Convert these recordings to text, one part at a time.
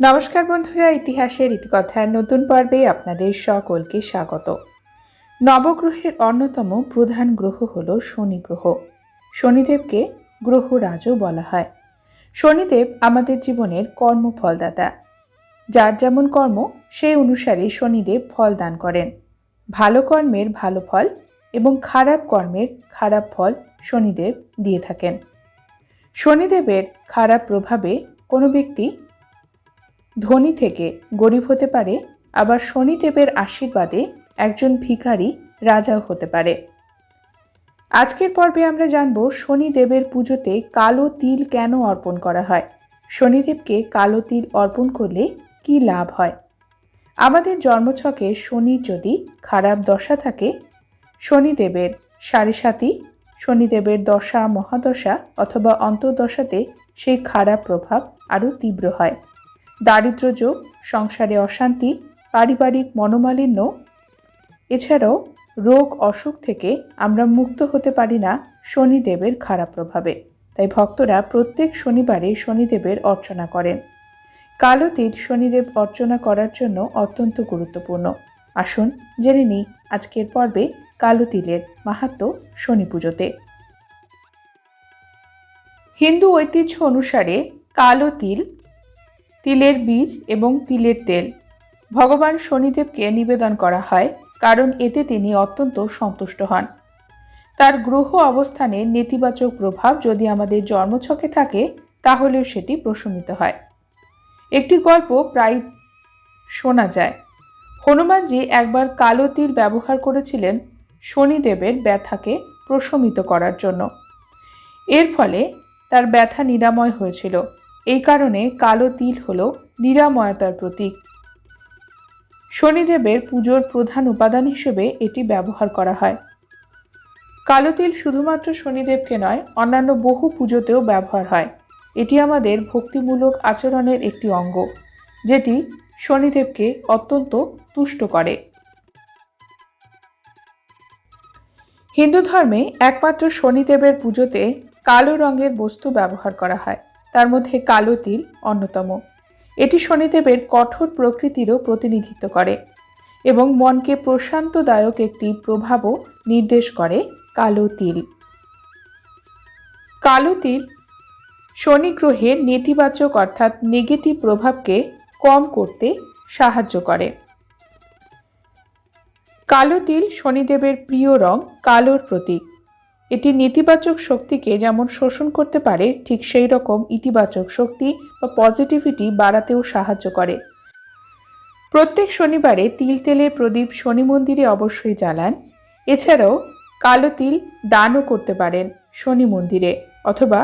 নমস্কার বন্ধুরা, ইতিহাসের ইতিকথার নতুন পর্বে আপনাদের সকলকে স্বাগত। নবগ্রহের অন্যতম প্রধান গ্রহ হল শনি গ্রহ শনিদেবকে গ্রহরাজও বলা হয়। শনিদেব আমাদের জীবনের কর্মফলদাতা। যার যেমন কর্ম, সেই অনুসারে শনিদেব ফল দান করেন। ভালো কর্মের ভালো ফল এবং খারাপ কর্মের খারাপ ফল শনিদেব দিয়ে থাকেন। শনিদেবের খারাপ প্রভাবে কোনো ব্যক্তি ধনী থেকে গরিব হতে পারে, আবার শনিদেবের আশীর্বাদে একজন ভিখারি রাজাও হতে পারে। আজকের পর্বে আমরা জানব শনিদেবের পুজোতে কালো তিল কেন অর্পণ করা হয়? শনিদেবকে কালো তিল অর্পণ করলে কি লাভ হয়? আমাদের জন্মছকে শনির যদি খারাপ দশা থাকে, শনিদেবের সাড়ে সাতি শনিদেবের দশা, মহাদশা অথবা অন্তর্দশাতে সেই খারাপ প্রভাব আরও তীব্র হয়। দারিদ্র যোগ, সংসারে অশান্তি, পারিবারিক মনোমালিন্য। এছাড়াও রোগ, অসুখ থেকে আমরা মুক্ত হতে পারি না শনিদেবের খারাপ প্রভাবে। তাই ভক্তরা প্রত্যেক শনিবারে শনিদেবের অর্চনা করেন। কালো তিল শনিদেব অর্চনা করার জন্য অত্যন্ত গুরুত্বপূর্ণ। আসুন, জেনে নিই আজকের পর্বে কালো তিলের মাহাত্ম শনি পুজোতে। হিন্দু ঐতিহ্য অনুসারে কালো তিল তিলের বীজ এবং তিলের তেল। ভগবান শনিদেবকে নিবেদন করা হয়, কারণ এতে তিনি অত্যন্ত সন্তুষ্ট হন। তার গ্রহ অবস্থানে নেতিবাচক প্রভাব যদি আমাদের জন্মছকে থাকে, তাহলেও সেটি প্রশমিত হয়। একটি গল্প প্রায় শোনা যায়। হনুমানজি একবার কালো তিল ব্যবহার করেছিলেন শনিদেবের ব্যথাকে প্রশমিত করার জন্য। এর ফলে তার ব্যথা নিরাময় হয়েছিল। এই কারণে কালো তিল হল নিরাময়তার প্রতীক। শনিদেবের পুজোর প্রধান উপাদান হিসেবে এটি ব্যবহার করা হয়। কালো তিল শুধুমাত্র শনিদেবকে নয়, অন্যান্য বহু পুজোতেও ব্যবহার হয়। এটি আমাদের ভক্তিমূলক আচরণের একটি অঙ্গ, যেটি শনিদেবকে অত্যন্ত তুষ্ট করে। হিন্দু ধর্মে একমাত্র শনিদেবের পুজোতে কালো রঙের বস্তু ব্যবহার করা হয়। তার মধ্যে কালো তিল অন্যতম। এটি শনিদেবের কঠোর প্রকৃতিরও প্রতিনিধিত্ব করে এবং মনকে প্রশান্তদায়ক একটি প্রভাবও নির্দেশ করে কালো তিল। কালো তিল শনি গ্রহের নেতিবাচক অর্থাৎ নেগেটিভ প্রভাবকে কম করতে সাহায্য করে। কালো তিল শনিদেবের প্রিয় রং কালোর প্রতীক। এটি নেতিবাচক শক্তিকে যেমন শোষণ করতে পারে, ঠিক সেই রকম ইতিবাচক শক্তি বা পজিটিভিটি বাড়াতেও সাহায্য করে। প্রত্যেক শনিবারে তিল তেলের প্রদীপ শনি মন্দিরে অবশ্যই জ্বালান। এছাড়াও কালো তিল দানও করতে পারেন শনি মন্দিরে অথবা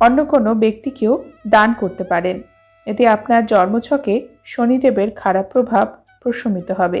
অন্য কোনো ব্যক্তিকেও দান করতে পারেন। এতে আপনার জন্মছকে শনিদেবের খারাপ প্রভাব প্রশমিত হবে।